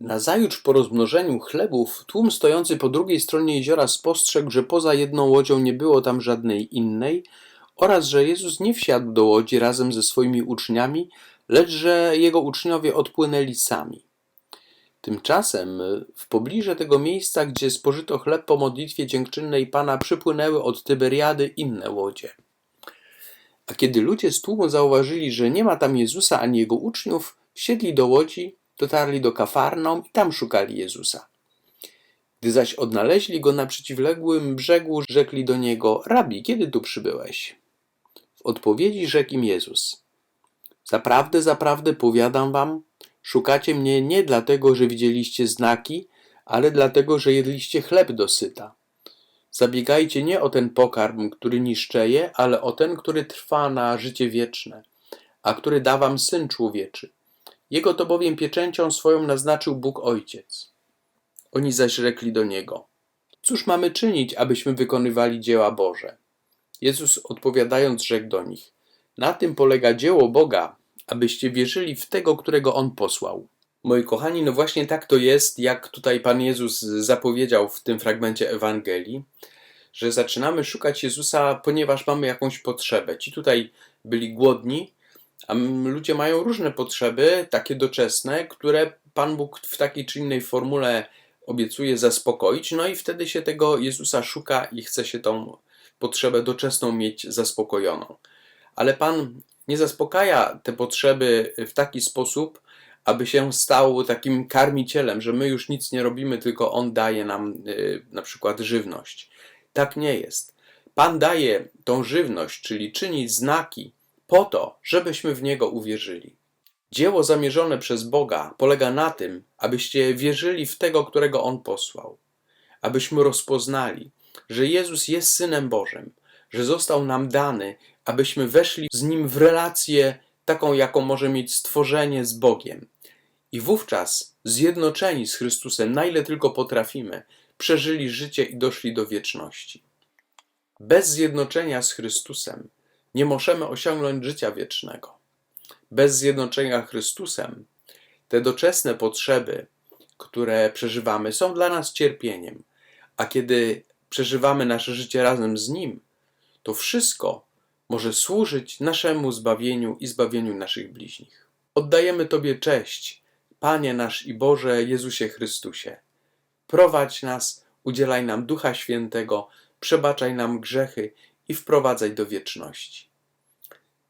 Nazajutrz po rozmnożeniu chlebów tłum stojący po drugiej stronie jeziora spostrzegł, że poza jedną łodzią nie było tam żadnej innej oraz że Jezus nie wsiadł do łodzi razem ze swoimi uczniami, lecz że jego uczniowie odpłynęli sami. Tymczasem w pobliże tego miejsca, gdzie spożyto chleb po modlitwie dziękczynnej Pana, przypłynęły od Tyberiady inne łodzie. A kiedy ludzie z tłumu zauważyli, że nie ma tam Jezusa ani jego uczniów, wsiedli do łodzi, dotarli do Kafarnaum i tam szukali Jezusa. Gdy zaś odnaleźli go na przeciwległym brzegu, rzekli do niego: Rabi, kiedy tu przybyłeś? W odpowiedzi rzekł im Jezus: Zaprawdę, zaprawdę powiadam wam, szukacie mnie nie dlatego, że widzieliście znaki, ale dlatego, że jedliście chleb dosyta. Zabiegajcie nie o ten pokarm, który niszczeje, ale o ten, który trwa na życie wieczne, a który da wam Syn Człowieczy. Jego to bowiem pieczęcią swoją naznaczył Bóg Ojciec. Oni zaś rzekli do Niego, cóż mamy czynić, abyśmy wykonywali dzieła Boże? Jezus odpowiadając rzekł do nich, na tym polega dzieło Boga, abyście wierzyli w tego, którego On posłał. Moi kochani, no właśnie tak to jest, jak tutaj Pan Jezus zapowiedział w tym fragmencie Ewangelii, że zaczynamy szukać Jezusa, ponieważ mamy jakąś potrzebę. Ci tutaj byli głodni, a ludzie mają różne potrzeby, takie doczesne, które Pan Bóg w takiej czy innej formule obiecuje zaspokoić, no i wtedy się tego Jezusa szuka i chce się tą potrzebę doczesną mieć zaspokojoną. Ale Pan nie zaspokaja te potrzeby w taki sposób, aby się stał takim karmicielem, że my już nic nie robimy, tylko On daje nam y, na przykład żywność. Tak nie jest. Pan daje tą żywność, czyli czyni znaki po to, żebyśmy w Niego uwierzyli. Dzieło zamierzone przez Boga polega na tym, abyście wierzyli w tego, którego On posłał. Abyśmy rozpoznali, że Jezus jest Synem Bożym, że został nam dany, abyśmy weszli z Nim w relację taką, jaką może mieć stworzenie z Bogiem. I wówczas, zjednoczeni z Chrystusem, na ile tylko potrafimy, przeżyli życie i doszli do wieczności. Bez zjednoczenia z Chrystusem nie możemy osiągnąć życia wiecznego. Bez zjednoczenia Chrystusem te doczesne potrzeby, które przeżywamy, są dla nas cierpieniem, a kiedy przeżywamy nasze życie razem z Nim, to wszystko może służyć naszemu zbawieniu i zbawieniu naszych bliźnich. Oddajemy Tobie cześć, Panie nasz i Boże Jezusie Chrystusie. Prowadź nas, udzielaj nam Ducha Świętego, przebaczaj nam grzechy i wprowadzaj do wieczności.